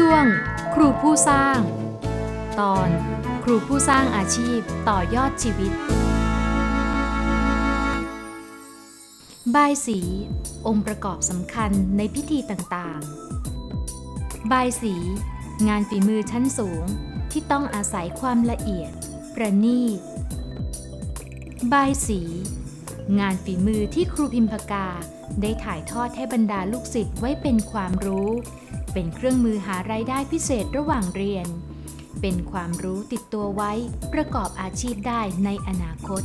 ช่วง ครูผู้สร้าง ตอน ครูผู้สร้างอาชีพต่อยอดชีวิต บายสี องค์ประกอบสำคัญในพิธีต่างๆ บายสี งานฝีมือชั้นสูงที่ต้องอาศัยความละเอียด ประณีตบายสี งานฝีมือที่ครูพิมพกาได้ถ่ายทอดให้บรรดาลูกศิษย์ไว้เป็นความรู้ เป็นเครื่องมือหารายได้พิเศษระหว่างเรียน เป็นความรู้ติดตัวไว้ประกอบอาชีพได้ในอนาคต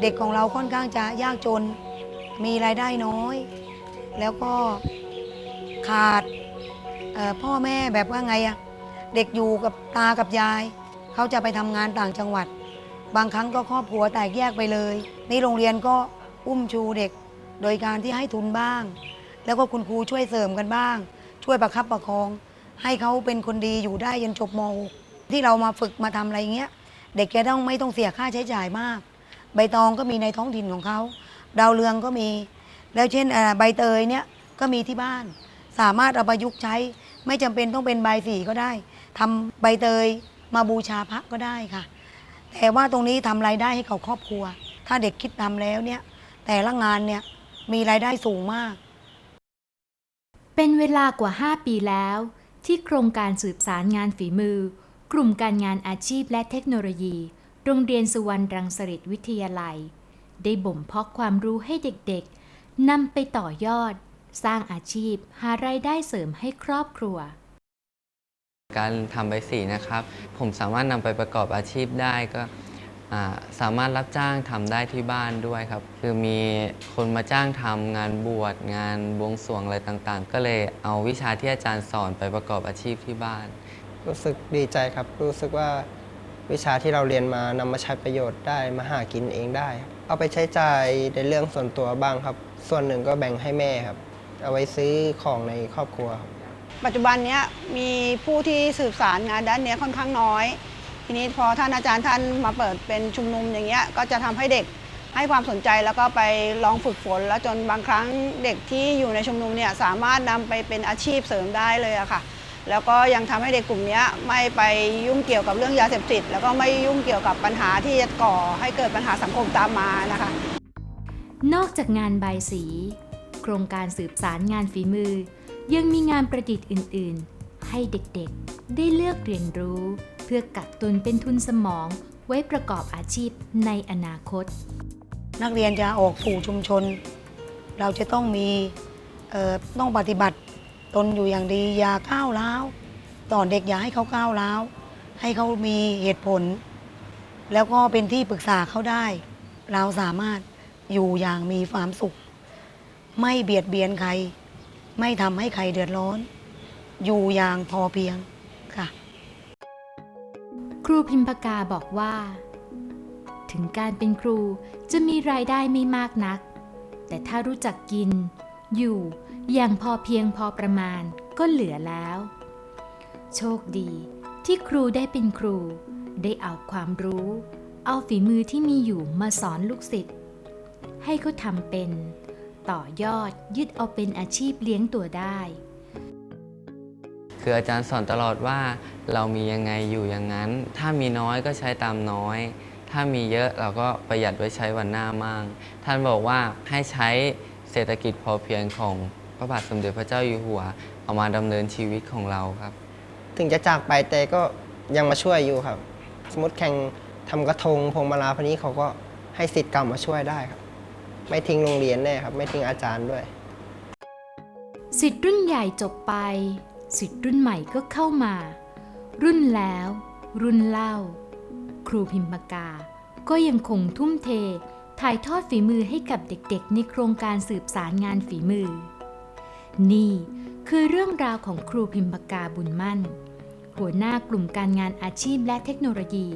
เด็กของเราค่อนข้างจะยากจน มีรายได้น้อย แล้วก็ขาดพ่อแม่แบบว่าไงอะเด็กอยู่กับตากับยาย เขาจะไปทำงานต่างจังหวัด บางครั้งก็ครอบครัวแตกแยกไปเลย นี่โรงเรียนก็อุ้มชูเด็ก โดยการที่ให้ทุนบ้าง แล้วก็คุณครูช่วยเสริมกันบ้าง ช่วยประคับประคอง ให้เขาเป็นคนดีอยู่ได้ยันจบม .6 ที่เรามาฝึกมาทำอะไรเงี้ย เด็กจะต้องไม่ต้องเสียค่าใช้จ่ายมาก ใบตองก็มีในท้องถิ่นของเขา ดาวเรืองก็มี แล้วเช่นใบเตยเนี่ยก็มีที่บ้าน สามารถเอาประยุกต์ใช้ ไม่จำเป็นต้องเป็นใบสีก็ได้ทำใบเตยมาบูชาพระก็ได้ค่ะ แต่ว่าตรงนี้ทำรายได้ให้กับครอบครัว ถ้าเด็กคิดทำแล้วเนี่ย แต่ละงานเนี่ยมีรายได้สูงมาก เป็นเวลากว่า 5 ปีแล้ว ที่โครงการสืบสารงานฝีมือ กลุ่มการงานอาชีพและเทคโนโลยี โรงเรียนสุวรรณรังสฤษวิทยาลัย ได้บ่มเพาะความรู้ให้เด็กๆนำไปต่อยอด สร้างอาชีพหารายได้เสริมให้ครอบครัว การทำใบสีนะครับ ผมสามารถนำไปประกอบอาชีพได้ก็สามารถรับจ้างทำได้ที่บ้านด้วยครับ คือมีคนมาจ้างทำงานบวชงานบวงสรวงอะไรต่างๆ ก็เลยเอาวิชาที่อาจารย์สอนไปประกอบอาชีพที่บ้าน รู้สึกดีใจครับ รู้สึกว่าวิชาที่เราเรียนมานำมาใช้ประโยชน์ได้มาหากินเองได้ เอาไปใช้จ่ายในเรื่องส่วนตัวบ้างครับ ส่วนหนึ่งก็แบ่งให้แม่ครับ เอาไว้ซื้อของในครอบครัวครับ ปัจจุบันเนี้ยมีผู้ที่สืบสารงานด้านเนี้ยค่อนข้างน้อย ทีนี้พอท่านอาจารย์ท่านมาเปิดเป็นชุมนุมอย่างเงี้ยก็จะทำให้เด็กให้ความสนใจแล้วก็ไปลองฝึกฝน แล้วจนบางครั้งเด็กที่อยู่ในชุมนุมเนี่ยสามารถนำไปเป็นอาชีพเสริมได้เลยอะค่ะ แล้วก็ยังทำให้เด็กกลุ่มนี้ไม่ไปยุ่งเกี่ยวกับเรื่องยาเสพติด แล้วก็ไม่ยุ่งเกี่ยวกับปัญหาที่จะก่อให้เกิดปัญหาสังคมตามมานะคะ นอกจากงานใบสี โครงการสืบสารงานฝีมือ ยังมีงานประดิษฐ์อื่น ๆ ให้เด็กๆ ได้เลือกเรียนรู้ เพื่อกักตุนเป็นทุนสมอง ไว้ประกอบอาชีพในอนาคต นักเรียนจะออกสู่ชุมชน เราจะต้องมีต้องปฏิบัติตนอยู่อย่างดีอย่าก้าวร้าวสอนเด็กอย่าให้เขาก้าวร้าวให้เขามีเหตุผล แล้วก็เป็นที่ปรึกษาเขาได้ เราสามารถอยู่อย่างมีความสุข ไม่เบียดเบียนใคร ไม่ทำให้ใครเดือดร้อน อยู่อย่างพอเพียงค่ะ ครูพิมพกาบอกว่า ถึงการเป็นครูจะมีรายได้ไม่มากนัก แต่ถ้ารู้จักกิน อยู่อย่างพอเพียงพอประมาณก็เหลือแล้ว โชคดีที่ครูได้เป็นครู ได้เอาความรู้ เอาฝีมือที่มีอยู่มาสอนลูกศิษย์ให้เขาทำเป็น ต่อยอดยึดเอาเป็นอาชีพเลี้ยงตัวได้ คืออาจารย์สอนตลอดว่าเรามียังไงอยู่อย่างนั้น ถ้ามีน้อยก็ใช้ตามน้อย ถ้ามีเยอะเราก็ประหยัดไว้ใช้วันหน้ามั่งท่านบอกว่าให้ใช้เศรษฐกิจพอเพียงของพระบาทสมเด็จพระเจ้าอยู่หัว เอามาดำเนินชีวิตของเราครับ ถึงจะจากไปแต่ก็ยังมาช่วยอยู่ครับ สมมติแข่งทำกระทงพวงมาลาพวกนี้เขาก็ให้สิทธิ์เก่ามาช่วยได้ครับ ไม่ทิ้งโรงเรียนแน่ครับ ไม่ทิ้งอาจารย์ด้วย สิทธิ์รุ่นใหญ่จบไป สิทธิ์รุ่นใหม่ก็เข้ามา รุ่นแล้ว รุ่นเล่า ครูพิมพกา ก็ยังคงทุ่มเท ถ่ายทอดฝีมือให้กับเด็กๆ ในโครงการสืบสารงานฝีมือ นี่คือเรื่องราวของครูพิมพกาบุญมั่น หัวหน้ากลุ่มการงานอาชีพและเทคโนโลยี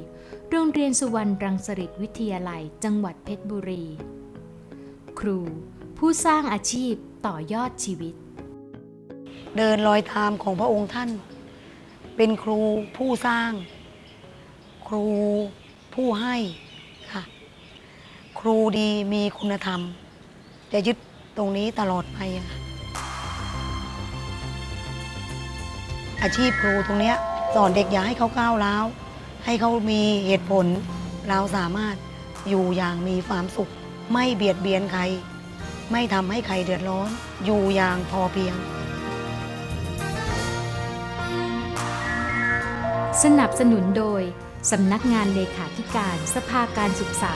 โรงเรียนสุวรรณรังสฤษวิทยาลัย จังหวัดเพชรบุรี ครู ผู้สร้างอาชีพต่อยอดชีวิต เดินรอยตามของพระองค์ท่าน เป็นครูผู้สร้าง ครูผู้ให้ค่ะ ครูดีมีคุณธรรม จะยึดตรงนี้ตลอดไปอะอาชีพครูตรงเนี้ยสอนเด็กอย่าให้เขาก้าวร้าว ให้เขามีเหตุผลเราสามารถอยู่อย่างมีความสุข ไม่เบียดเบียนใคร ไม่ทำให้ใครเดือดร้อน อยู่อย่างพอเพียง สนับสนุนโดย สำนักงานเลขาธิการสภาการศึกษา